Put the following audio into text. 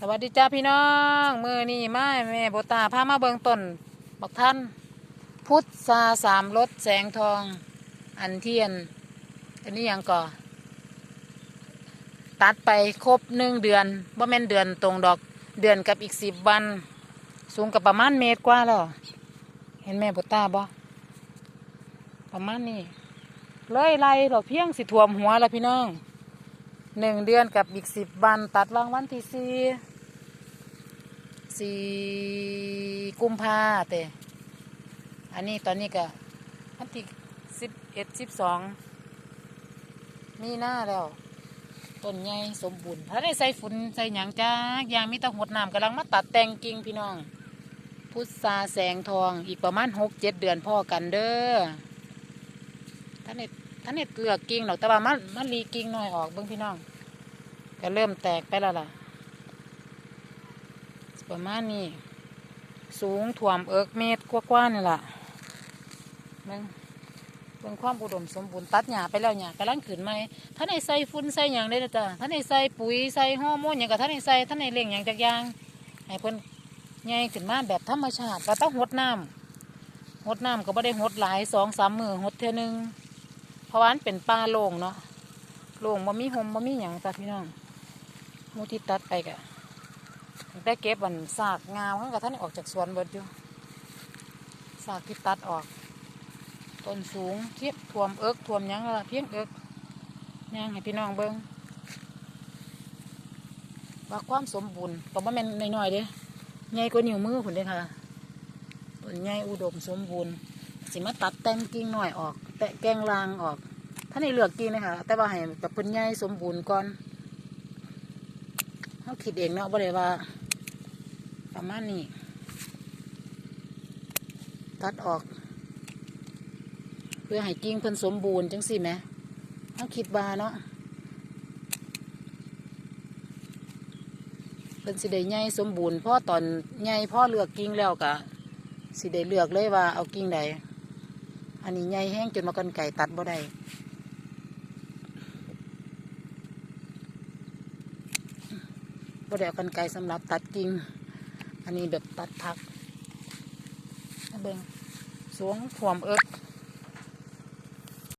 สวัสดีจ้าพี่น้องมือนี่มาแม่โบตาพามาเบิงต้นบักท่าน พุทธาสามรถแสงทอง อันเทียนอันนี้ยังก่อ ตัดไปครบหนึ่งเดือนว่าแม่นเดือนตรงดอกเดือนกับอีกสิบวัน สูงกับประมาณเมตรกว่าแล้ว เห็นแม่โบตาบ่ประมาณนี้เลยไล่เราเพียงสิท่วมหัวแล้วพี่น้อง หนึ่งเดือนกับอีกสิบวัน ตัดวางวันที่สี่สี่กุมภาแต่อันนี้ตอนนี้ก็วันที่สิบเอ็ดสิบสองมีหน้าแล้วต้นใหญ่สมบูรณ์ถ้าได้ใส่ฝุ่นใส่หยังจ้ายางมีตะหดน้ำกำลังมาตัดแต่งกิ่งพี่น้อง พุทราแสงทองอีกประมาณหกเจ็ดเดือนพ่อกันเด้อท่านเน็ ท่านเน็เลือกกิ่งหรอกแต่ว่ามันมันรีกิ่งหน่อยออกเบิ้งพี่น้องก็เริ่มแตกไปแล้วล่ะประมาณนี้ สูงถ่วมเอิกเมตรกว่างๆนี่แหละเบิ่งเบิ่งความอุดมสมบูรณ์ตัดหญ้าไปแล้วหญ้ากำลังขึ้นไหมท่านในใส่ฝุ่นใส่หยังได้นะจ้ะท่านในใส่ปุ๋ยใส่ฮอร์โมนหยังกับท่านในใส่ท่านในเลี้ยงหยังจากยางให้เพิ่นใหญ่ขึ้นมาแบบธรรมชาติก็ต้องหดน้ำหดน้ำก็ไม่ได้หดหลายสองสามมือหดเท่านึง ราะว่ามันเป็นป่าโล่งเนาะโล่งบ่มีหมบ่มีหยังจ้ะพี่น้องมูที่ตัดไปกะได้เก็บวันซากงามมันกับท่านออกจากสวนเบิดอยู่ซากที่ตัดออกต้นสูงเทียบทวมเอิกทวมหยังละเพียงเอิกย่างให้พี่น้องเบิ้งว่าความสมบูรณ์ก็บ่แม่นน้อยๆเด้ใหญ่กว่านิ้วมือผุนเด้ค่ะต้นใหญ่อุดมสมบูรณ์สิมาตัดแต่งกิ่งหน่อยออก แตะแกงลางออกท่านในเลือกกิ่งนะคะ แต่ว่าให้แบบเพิ่นใหญ่สมบูรณ์ก่อนเขาคิดเองเนาะบ่ได้ว่า ประมาณนี้ ตัดออก เพื่อให้กิ่งเพิ่นสมบูรณ์จังสิแหมเขาคิดว่าเนาะเพิ่นสิได้ใหญ่สมบูรณ์พราะตอนใหญ่พ่อเลือกกิ่งแล้วก็สิได้เลือกเลยว่าเอากิ่งใด อันนี้ใหญ่แห้งจนมากันไก่ตัดบ่ได้บ่ได้เอากันไก่สำหรับตัดกิ่ง อันนี้แบบตัดทักเอาเบิ่งสวงขวมเอิก